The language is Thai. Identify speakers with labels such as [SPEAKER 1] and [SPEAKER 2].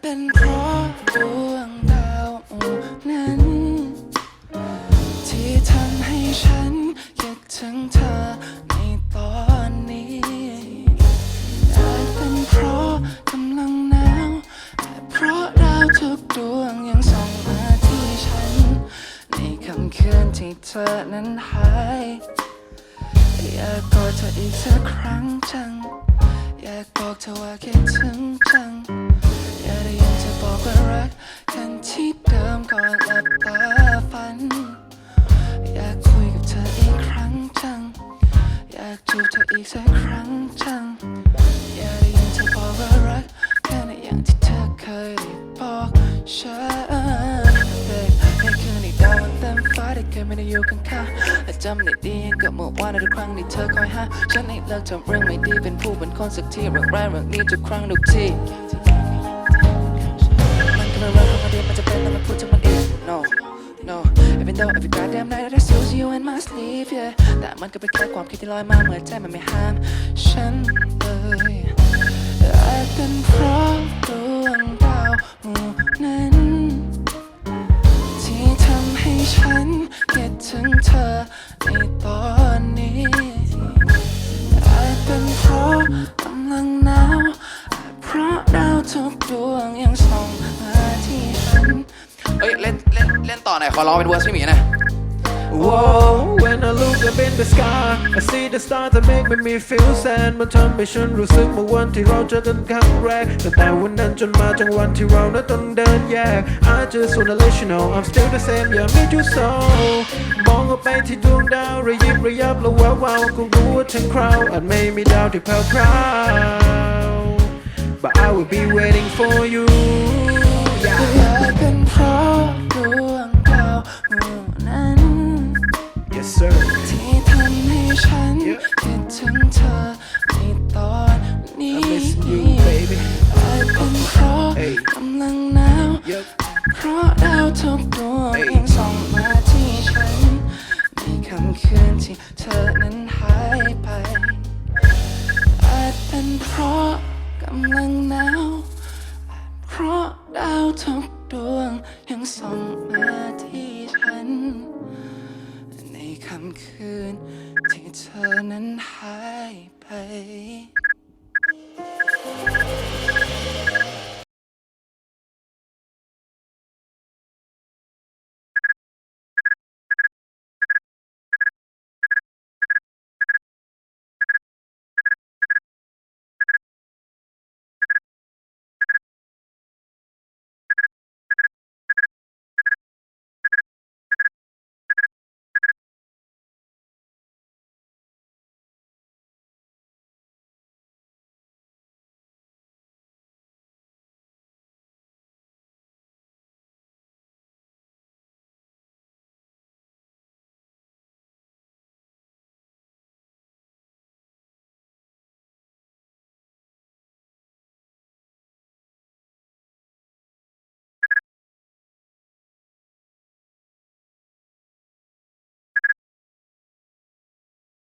[SPEAKER 1] เป็นเพราะดวงดาวนั้น ที่ทำให้ฉันคิดถึงเธอในตอนนี้อาจเป็นเพราะกำลังหนาวอาจเพราะดาวทุกดวงยังส่องมาที่ฉัน ในค่ำคืนที่เธอนั้นหายอยากกอดเธออีกสักครั้งจังอยากบอกเธอว่าคิดถึงจัง อยากได้ยินเธอบอกว่ารักกันที่เดิมก่อนหลับตาฝัน อยากคุยกับเธออีกครั้งจัง อยากจูบเธออีกสักครั้งจังอยากได้ยินเธอบอกว่ารักกันอย่างที่เธอเคยได้บอกฉันแต่ในคืนที่ดาวมันเต็มฟ้าได้เคยไม่ได้อยู่ข้างๆและจำได้ดียังกับเมื่อวานในทุกครั้งที่เธอคอยหาฉันให้เลิกทำเรื่องไม่ดีเป็นผู้เป็นคนสักทีเรื่องร้ายเรื่องนี้ทุกครั้งทุกที the goddamn night that I still see you in my sleep yeah แต่มันก็เป็นแค่ความคิดที่ลอยมาเหมื่อใจมันไม่ห้ามฉันเลยอาจเป็นเพราะดวงดาวหมู่นั้นที่ทำให้ฉันคิดถึงเธอในตอนนี้อาจเป็นเพราะกำลังหนาวอาจเพราะดาวทุกดวงยังส่องมาที่ฉันเอ
[SPEAKER 2] ้ยเล่นเล่นเล่นต่อหน่อยขอร้องเป็นเวอร์ชันหมีหนะ
[SPEAKER 3] Whoa, when I look up in the sky I see the stars that make me feel sad มันทำให้ฉันรู้สึกเมื่อวันที่เราเจอกันครั้งแรกตั้งแต่วันนั้นจนมาถึงวันที่เรานั้นต้องเดินแยก I just wanna let you know I'm still the same yeah made you so มองออกไปที่ดวงดาวระยิบระยับและแวววาวคงรู้ว่าทั้งคราวอาจไม่มีดาวที่แผ่วพราว But I will be waiting for you Yes sir ท
[SPEAKER 1] ี่ทำให้ฉัน Yeah. คิดถึงเธอในตอนนี้ I miss you baby อาจเป็นเพราะ Hey. กำลังหนาว Yep เพราะดาวทุกดวง Hey. ยังส่องมาที่ฉัน ในค่ำคืนที่เธอนั้นหายไป อาจเป็นเพราะกำลังหนาวอาจเพราะดาวทุกดวงยังส่อง